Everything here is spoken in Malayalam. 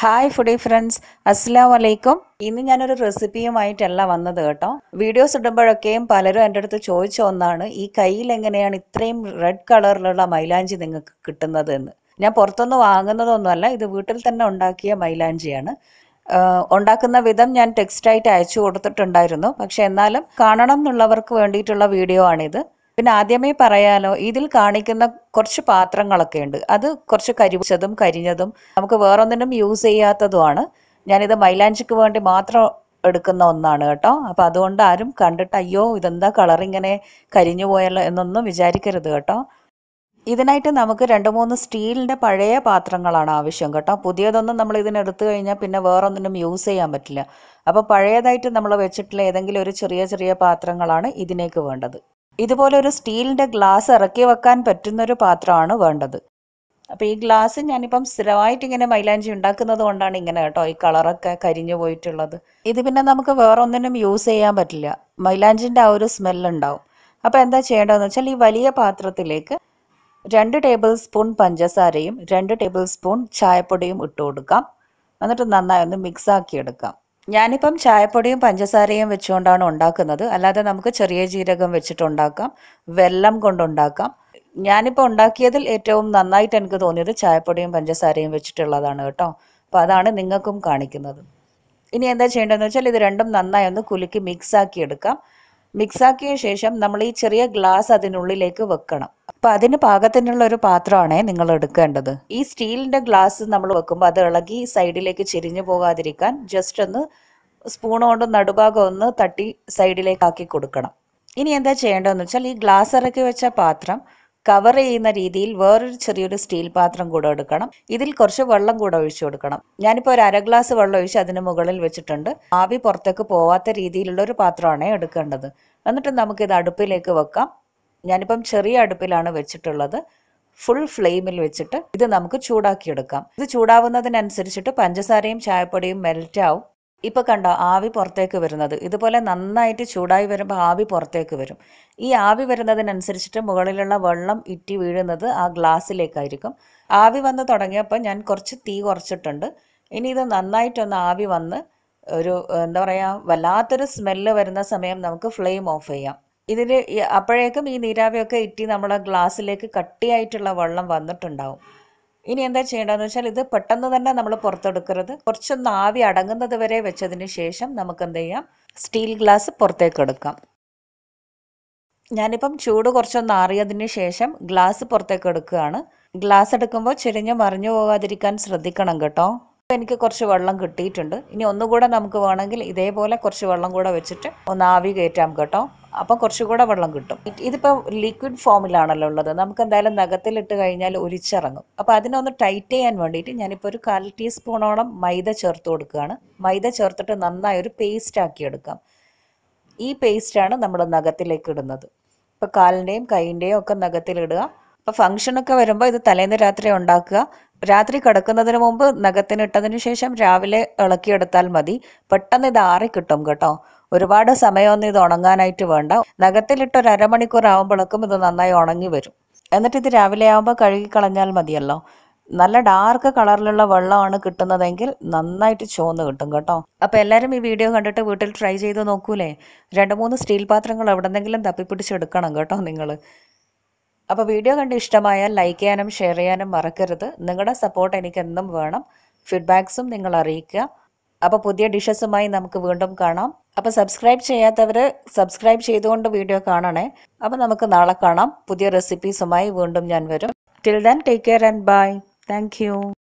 ഹായ് ഫുഡി ഫ്രണ്ട്സ് അസ്സാം വലൈക്കും ഇന്ന് ഞാനൊരു റെസിപ്പിയുമായിട്ടല്ല വന്നത് കേട്ടോ. വീഡിയോസ് ഇടുമ്പോഴൊക്കെയും പലരും എന്റെ അടുത്ത് ചോദിച്ച ഒന്നാണ് ഈ കയ്യിൽ എങ്ങനെയാണ് ഇത്രയും റെഡ് കളറിലുള്ള മൈലാഞ്ചി നിങ്ങൾക്ക് കിട്ടുന്നത് എന്ന്? ഞാൻ പുറത്തുനിന്ന് വാങ്ങുന്നതൊന്നുമല്ല ഇത് വീട്ടിൽ തന്നെ ഉണ്ടാക്കിയ മൈലാഞ്ചിയാണ്. ഉണ്ടാക്കുന്ന വിധം ഞാൻ ടെക്സ്റ്റായിട്ട് അയച്ചു കൊടുത്തിട്ടുണ്ടായിരുന്നു. പക്ഷെ എന്നാലും കാണണം എന്നുള്ളവർക്ക് വേണ്ടിയിട്ടുള്ള വീഡിയോ ആണിത്. പിന്നെ ആദ്യമേ പറയാലോ ഇതിൽ കാണിക്കുന്ന കുറച്ച് പാത്രങ്ങളൊക്കെ ഉണ്ട്. അത് കുറച്ച് കരിച്ചതും കരിഞ്ഞതും നമുക്ക് വേറൊന്നിനും യൂസ് ചെയ്യാത്തതുമാണ്. ഞാനിത് മൈലാഞ്ചിക്ക് വേണ്ടി മാത്രം എടുക്കുന്ന ഒന്നാണ് കേട്ടോ. അപ്പം അതുകൊണ്ട് ആരും കണ്ടിട്ട് അയ്യോ ഇതെന്താ കളർ ഇങ്ങനെ കരിഞ്ഞു പോയല്ലോ എന്നൊന്നും വിചാരിക്കരുത് കേട്ടോ. ഇതിനായിട്ട് നമുക്ക് രണ്ട് മൂന്ന് സ്റ്റീലിന്റെ പഴയ പാത്രങ്ങളാണ് ആവശ്യം കേട്ടോ. പുതിയതൊന്നും നമ്മൾ ഇതിനെടുത്തു കഴിഞ്ഞാൽ പിന്നെ വേറൊന്നിനും യൂസ് ചെയ്യാൻ പറ്റില്ല. അപ്പോൾ പഴയതായിട്ട് നമ്മൾ വെച്ചിട്ടുള്ള ഏതെങ്കിലും ഒരു ചെറിയ ചെറിയ പാത്രങ്ങളാണ് ഇതിനേക്ക് വേണ്ടത്. ഇതുപോലെ ഒരു സ്റ്റീലിന്റെ ഗ്ലാസ് ഇറക്കി വെക്കാൻ പറ്റുന്നൊരു പാത്രമാണ് വേണ്ടത്. അപ്പോൾ ഈ ഗ്ലാസ് ഞാനിപ്പം സ്ഥിരമായിട്ട് ഇങ്ങനെ മൈലാഞ്ചി ഉണ്ടാക്കുന്നത് കൊണ്ടാണ് ഇങ്ങനെ കേട്ടോ ഈ കളറൊക്കെ കരിഞ്ഞു പോയിട്ടുള്ളത്. ഇത് പിന്നെ നമുക്ക് വേറെ ഒന്നിനും യൂസ് ചെയ്യാൻ പറ്റില്ല. മൈലാഞ്ചിന്റെ ആ ഒരു സ്മെല്ലുണ്ടാവും അപ്പോൾ എന്താ ചെയ്യേണ്ടതെന്ന് വെച്ചാൽ ഈ വലിയ പാത്രത്തിലേക്ക് രണ്ട് ടേബിൾ സ്പൂൺ പഞ്ചസാരയും രണ്ട് ടേബിൾ സ്പൂൺ ചായപ്പൊടിയും ഇട്ട് കൊടുക്കാം. എന്നിട്ട് നന്നായി ഒന്ന് മിക്സ് ആക്കി എടുക്കാം. ഞാനിപ്പം ചായപ്പൊടിയും പഞ്ചസാരയും വെച്ചുകൊണ്ടാണ് ഉണ്ടാക്കുന്നത്. അല്ലാതെ നമുക്ക് ചെറിയ ജീരകം വെച്ചിട്ടുണ്ടാക്കാം. വെല്ലം കൊണ്ടുണ്ടാക്കാം. ഞാനിപ്പോൾ ഉണ്ടാക്കിയതിൽ ഏറ്റവും നന്നായിട്ട് എനിക്ക് തോന്നിയത് ചായപ്പൊടിയും പഞ്ചസാരയും വെച്ചിട്ടുള്ളതാണ് കേട്ടോ. അപ്പോൾ അതാണ് നിങ്ങൾക്കും കാണിക്കുന്നത്. ഇനി എന്താ ചെയ്യേണ്ടതെന്ന് വെച്ചാൽ ഇത് രണ്ടും നന്നായി ഒന്ന് കുലുക്കി മിക്സ് ആക്കി എടുക്കാം. മിക്സ് ആക്കിയ ശേഷം നമ്മൾ ഈ ചെറിയ ഗ്ലാസ് അതിനുള്ളിലേക്ക് വെക്കണം. അപ്പം അതിന് പാകത്തിനുള്ള ഒരു പാത്രമാണ് നിങ്ങൾ എടുക്കേണ്ടത്. ഈ സ്റ്റീലിന്റെ ഗ്ലാസ് നമ്മൾ വെക്കുമ്പോൾ അത് ഇളകി സൈഡിലേക്ക് ചെരിഞ്ഞു പോകാതിരിക്കാൻ ജസ്റ്റ് ഒന്ന് സ്പൂൺ കൊണ്ട് നടുഭാഗം ഒന്ന് തട്ടി സൈഡിലേക്ക് ആക്കി കൊടുക്കണം. ഇനി എന്താ ചെയ്യേണ്ടതെന്ന് വെച്ചാൽ ഈ ഗ്ലാസ് ഇറക്കി വെച്ച പാത്രം കവർ ചെയ്യുന്ന രീതിയിൽ വേറൊരു ചെറിയൊരു സ്റ്റീൽ പാത്രം കൂടെ എടുക്കണം. ഇതിൽ കുറച്ച് വെള്ളം കൂടെ ഒഴിച്ചു കൊടുക്കണം. ഞാനിപ്പോൾ ഒരു അര ഗ്ലാസ് വെള്ളം ഒഴിച്ച് അതിന് മുകളിൽ വെച്ചിട്ടുണ്ട്. ആവി പുറത്തേക്ക് പോവാത്ത രീതിയിലുള്ള ഒരു പാത്രമാണ് എടുക്കേണ്ടത്. എന്നിട്ട് നമുക്കിത് അടുപ്പിലേക്ക് വെക്കാം. ഞാനിപ്പം ചെറിയ അടുപ്പിലാണ് വെച്ചിട്ടുള്ളത്. ഫുൾ ഫ്ലെയിമിൽ വെച്ചിട്ട് ഇത് നമുക്ക് ചൂടാക്കിയെടുക്കാം. ഇത് ചൂടാവുന്നതിനനുസരിച്ചിട്ട് പഞ്ചസാരയും ചായപ്പൊടിയും മെൽറ്റ് ആവും. ഇപ്പൊ കണ്ടോ ആവി പുറത്തേക്ക് വരുന്നത്. ഇതുപോലെ നന്നായിട്ട് ചൂടായി വരുമ്പോൾ ആവി പുറത്തേക്ക് വരും. ഈ ആവി വരുന്നതിനനുസരിച്ചിട്ട് മുകളിലുള്ള വെള്ളം ഇറ്റി വീഴുന്നത് ആ ഗ്ലാസ്സിലേക്കായിരിക്കും. ആവി വന്ന് തുടങ്ങിയപ്പോൾ ഞാൻ കുറച്ച് തീ കുറച്ചിട്ടുണ്ട്. ഇനി ഇത് നന്നായിട്ടൊന്ന് ആവി വന്ന് ഒരു എന്താ പറയുക വല്ലാത്തൊരു സ്മെല്ല് വരുന്ന സമയം നമുക്ക് ഫ്ലെയിം ഓഫ് ചെയ്യാം. ഇതിൽ അപ്പോഴേക്കും ഈ നീരാവിയൊക്കെ ഇറ്റി നമ്മുടെ ഗ്ലാസ്സിലേക്ക് കട്ടിയായിട്ടുള്ള വെള്ളം വന്നിട്ടുണ്ടാവും. ഇനി എന്താ ചെയ്യേണ്ടതെന്ന് വെച്ചാൽ ഇത് പെട്ടെന്ന് തന്നെ നമ്മൾ പുറത്തെടുക്കരുത്. കുറച്ചൊന്ന് ആവി അടങ്ങുന്നത് വരെ വെച്ചതിന് ശേഷം നമുക്ക് എന്ത് ചെയ്യാം? സ്റ്റീൽ ഗ്ലാസ് പുറത്തേക്ക് എടുക്കാം. ഞാനിപ്പം ചൂട് കുറച്ചൊന്ന് ആറിയതിന് ശേഷം ഗ്ലാസ് പുറത്തേക്ക് എടുക്കുകയാണ്. ഗ്ലാസ് എടുക്കുമ്പോൾ ചെരിഞ്ഞ് മറിഞ്ഞു പോകാതിരിക്കാൻ ശ്രദ്ധിക്കണം കേട്ടോ. എനിക്ക് കുറച്ച് വെള്ളം കിട്ടിയിട്ടുണ്ട്. ഇനി ഒന്നുകൂടെ നമുക്ക് വേണമെങ്കിൽ ഇതേപോലെ കുറച്ച് വെള്ളം കൂടെ വെച്ചിട്ട് ഒന്ന് ആവി കയറ്റാം കേട്ടോ. അപ്പം കുറച്ചുകൂടെ വെള്ളം കിട്ടും. ഇതിപ്പോൾ ലിക്വിഡ് ഫോമിലാണല്ലോ ഉള്ളത്. നമുക്ക് എന്തായാലും നഖത്തിലിട്ട് കഴിഞ്ഞാൽ ഒലിച്ചിറങ്ങും. അപ്പോൾ അതിനൊന്ന് ടൈറ്റ് ചെയ്യാൻ വേണ്ടിയിട്ട് ഞാനിപ്പോൾ ഒരു കാൽ ടീസ്പൂണോളം മൈദ ചേർത്ത് കൊടുക്കുകയാണ്. മൈദ ചേർത്തിട്ട് നന്നായി ഒരു പേസ്റ്റ് ആക്കി എടുക്കാം. ഈ പേസ്റ്റാണ് നമ്മൾ നഖത്തിലേക്ക് ഇടുന്നത്. ഇപ്പോൾ കാലിന്റെയും കൈന്റെയും ഒക്കെ നഖത്തിലിടുക. അപ്പോൾ ഫംഗ്ഷനൊക്കെ വരുമ്പോൾ ഇത് തലേന്ന് രാത്രി ഉണ്ടാക്കുക. രാത്രി കിടക്കുന്നതിന് മുമ്പ് നഖത്തിന് ഇട്ടതിന് ശേഷം രാവിലെ ഇളക്കിയെടുത്താൽ മതി. പെട്ടെന്ന് ഇത് ആറി കിട്ടും കേട്ടോ. ഒരുപാട് സമയമൊന്നും ഇത് ഉണങ്ങാനായിട്ട് വേണ്ട. നഖത്തിലിട്ട് ഒരു അരമണിക്കൂർ ആകുമ്പോഴേക്കും ഇത് നന്നായി ഉണങ്ങി വരും. എന്നിട്ട് ഇത് രാവിലെ ആകുമ്പോൾ കഴുകിക്കളഞ്ഞാൽ മതിയല്ലോ. നല്ല ഡാർക്ക് കളറിലുള്ള വെള്ളമാണ് കിട്ടുന്നതെങ്കിൽ നന്നായിട്ട് ചോന്ന് കിട്ടും കേട്ടോ. അപ്പോൾ എല്ലാവരും ഈ വീഡിയോ കണ്ടിട്ട് വീട്ടിൽ ട്രൈ ചെയ്ത് നോക്കൂലേ? രണ്ട് മൂന്ന് സ്റ്റീൽ പാത്രങ്ങൾ എവിടെന്നെങ്കിലും തപ്പിപ്പിടിച്ചെടുക്കണം കേട്ടോ നിങ്ങൾ അപ്പോൾ വീഡിയോ കണ്ട് ഇഷ്ടമായാൽ ലൈക്ക് ചെയ്യാനും ഷെയർ ചെയ്യാനും മറക്കരുത്. നിങ്ങളുടെ സപ്പോർട്ട് എനിക്ക് എന്നും വേണം ഫീഡ്ബാക്സും നിങ്ങൾ അറിയിക്കുക. അപ്പോൾ പുതിയ ഡിഷസുമായി നമുക്ക് വീണ്ടും കാണാം. അപ്പോൾ സബ്സ്ക്രൈബ് ചെയ്യാത്തവർ സബ്സ്ക്രൈബ് ചെയ്തുകൊണ്ട് വീഡിയോ കാണണേ. അപ്പോൾ നമുക്ക് നാളെ കാണാം. പുതിയ റെസിപ്പീസുമായി വീണ്ടും ഞാൻ വരും. Till then take care and bye thank